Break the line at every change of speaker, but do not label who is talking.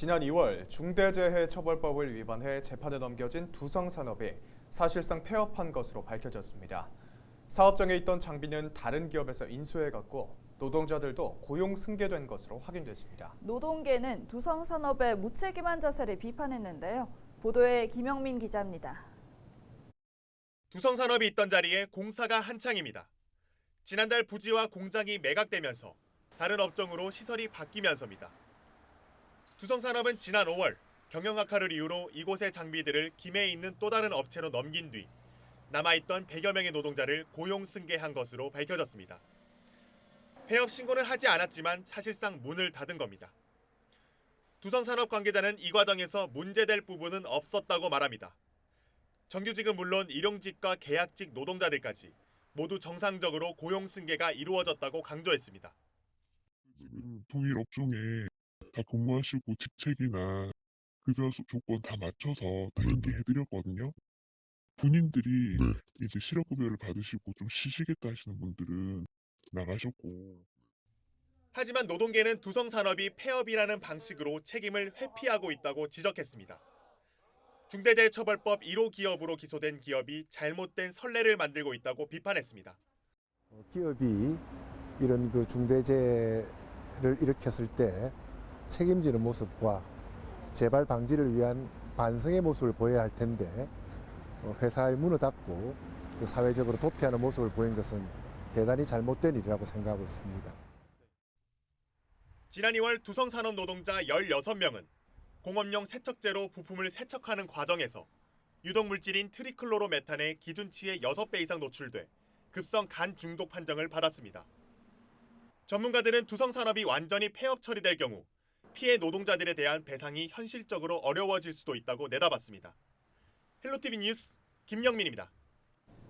지난 2월 중대재해처벌법을 위반해 재판에 넘겨진 두성산업이 사실상 폐업한 것으로 밝혀졌습니다. 사업장에 있던 장비는 다른 기업에서 인수해갔고 노동자들도 고용 승계된 것으로 확인됐습니다.
노동계는 두성산업의 무책임한 자세를 비판했는데요. 보도에 김영민 기자입니다.
두성산업이 있던 자리에 공사가 한창입니다. 지난달 부지와 공장이 매각되면서 다른 업종으로 시설이 바뀌면서입니다. 두성산업은 지난 5월 경영 악화를 이유로 이곳의 장비들을 김해에 있는 또 다른 업체로 넘긴 뒤 남아있던 100여 명의 노동자를 고용 승계한 것으로 밝혀졌습니다. 폐업 신고는 하지 않았지만 사실상 문을 닫은 겁니다. 두성산업 관계자는 이 과정에서 문제될 부분은 없었다고 말합니다. 정규직은 물론 일용직과 계약직 노동자들까지 모두 정상적으로 고용 승계가 이루어졌다고 강조했습니다.
지금 동일 업종에 다 근무하시고 직책이나 급여 수- 조건 다 맞춰서 다 인계해드렸거든요. 군인들이 이제 실업급여를 받으시고 좀 쉬시겠다 하시는 분들은 나가셨고
하지만 노동계는 두성산업이 폐업이라는 방식으로 책임을 회피하고 있다고 지적했습니다. 중대재해처벌법 1호 기업으로 기소된 기업이 잘못된 선례를 만들고 있다고 비판했습니다.
어, 기업이 이런 그 중대재해를 일으켰을 때 책임지는 모습과 재발 방지를 위한 반성의 모습을 보여야 할 텐데 어, 회사의 문을 닫고 그 사회적으로 도피하는 모습을 보인 것은 대단히 잘못된 일이라고 생각하고 있습니다.
지난 2월 두성산업 노동자 16명은 공업용 세척제로 부품을 세척하는 과정에서 유독 물질인 트리클로로메탄의 기준치의 6배 이상 노출돼 급성 간 중독 판정을 받았습니다. 전문가들은 두성산업이 완전히 폐업 처리될 경우 피해 노동자들에 대한 배상이 현실적으로 어려워질 수도 있다고 내다봤습니다. 헬로티비 뉴스 김영민입니다.